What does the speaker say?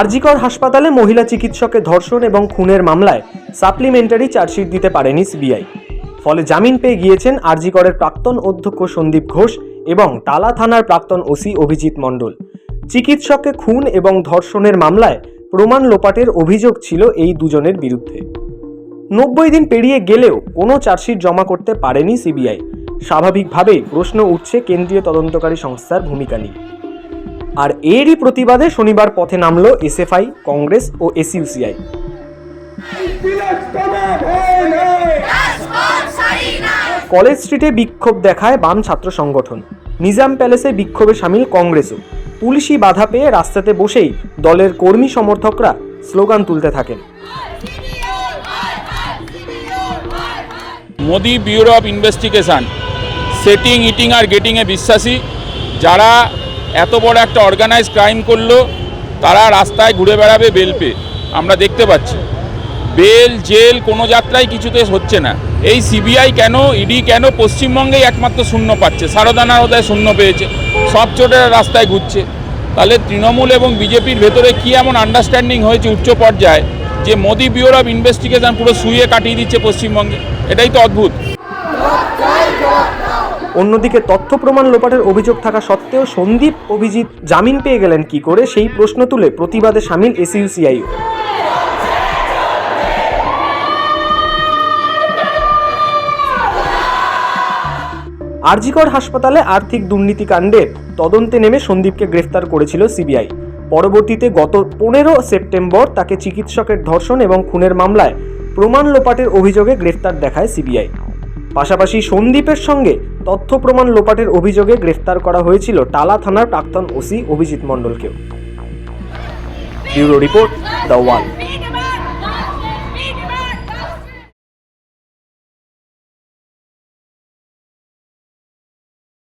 আরজিকর হাসপাতালে মহিলা চিকিৎসকের ধর্ষণ এবং খুনের মামলায় সাপ্লিমেন্টারি চার্জশিট দিতে পারেনি সিবিআই। ফলে জামিন পেয়ে গিয়েছেন আরজিকরের প্রাক্তন অধ্যক্ষ সন্দীপ ঘোষ এবং টালা থানার প্রাক্তন ওসি অভিজিৎ মণ্ডল। চিকিৎসককে খুন এবং ধর্ষণের মামলায় প্রমাণ লোপাটের অভিযোগ ছিল এই দুজনের বিরুদ্ধে। নব্বই দিন পেরিয়ে গেলেও কোনো চার্জশিট জমা করতে পারেনি সিবিআই। স্বাভাবিকভাবেই প্রশ্ন উঠছে কেন্দ্রীয় তদন্তকারী সংস্থার ভূমিকা নিয়ে। আর এরই প্রতিবাদে শনিবার পথে নামলো এসএফআই, কংগ্রেস ও এসইউসিআই। কলেজ স্ট্রিটে বিক্ষোভ দেখায় বাম ছাত্র সংগঠন। নিজাম প্যালেসে বিক্ষোভে সামিল কংগ্রেসও। পুলিশি বাধা পেয়ে রাস্তাতে বসেই দলের কর্মী সমর্থকরা স্লোগান তুলতে থাকেন। Modi bureau of investigation setting eating আর গেটিংয়ে বিশ্বাসী যারা এত বড় একটা অর্গানাইজ ক্রাইম করল, তারা রাস্তায় ঘুরে বেড়াবে বেল পেয়ে। আমরা দেখতে পাচ্ছি। বেল, জেল, কোনো যাত্রায় কিছুতে হচ্ছে না। এই সিবিআই কেন ইডি কেন পশ্চিমবঙ্গেই একমাত্র শূন্য পাচ্ছে? সারদানার ওদায় শূন্য পেয়েছে। সব চোটেরা রাস্তায় ঘুরছে। তাহলে তৃণমূল এবং বিজেপির ভেতরে কি এমন আন্ডারস্ট্যান্ডিং হয়েছে উচ্চ পর্যায়ে যে মোদি ব্যুরো অফ ইনভেস্টিগেশন পুরো শুয়ে কাটিয়ে দিচ্ছে পশ্চিমবঙ্গে? এটাই তো অদ্ভুত। অন্যদিকে তথ্য প্রমাণ লোপাটের অভিযোগ থাকা সত্ত্বেও সন্দীপ, অভিজিৎ, জামিন পেয়ে গেলেন কি করে সেই প্রশ্ন তুলে প্রতিবাদে সামিল এসইউসিআইও আরজিকর হাসপাতালে আর্থিক দুর্নীতিকাণ্ডের তদন্তে নেমে সন্দীপকে গ্রেফতার করেছিল সিবিআই। পরবর্তীতে গত পনেরো সেপ্টেম্বর তাকে চিকিৎসকের ধর্ষণ এবং খুনের মামলায় প্রমাণ লোপাটের অভিযোগে গ্রেফতার দেখায় সিবিআই। পাশাপাশি সন্দীপের সঙ্গে তথ্য প্রমাণ লোপাটের অভিযোগে গ্রেফতার করা হয়েছিল টালা থানার প্রাক্তন OC Abhijit মণ্ডলকেও। Bureau report the wall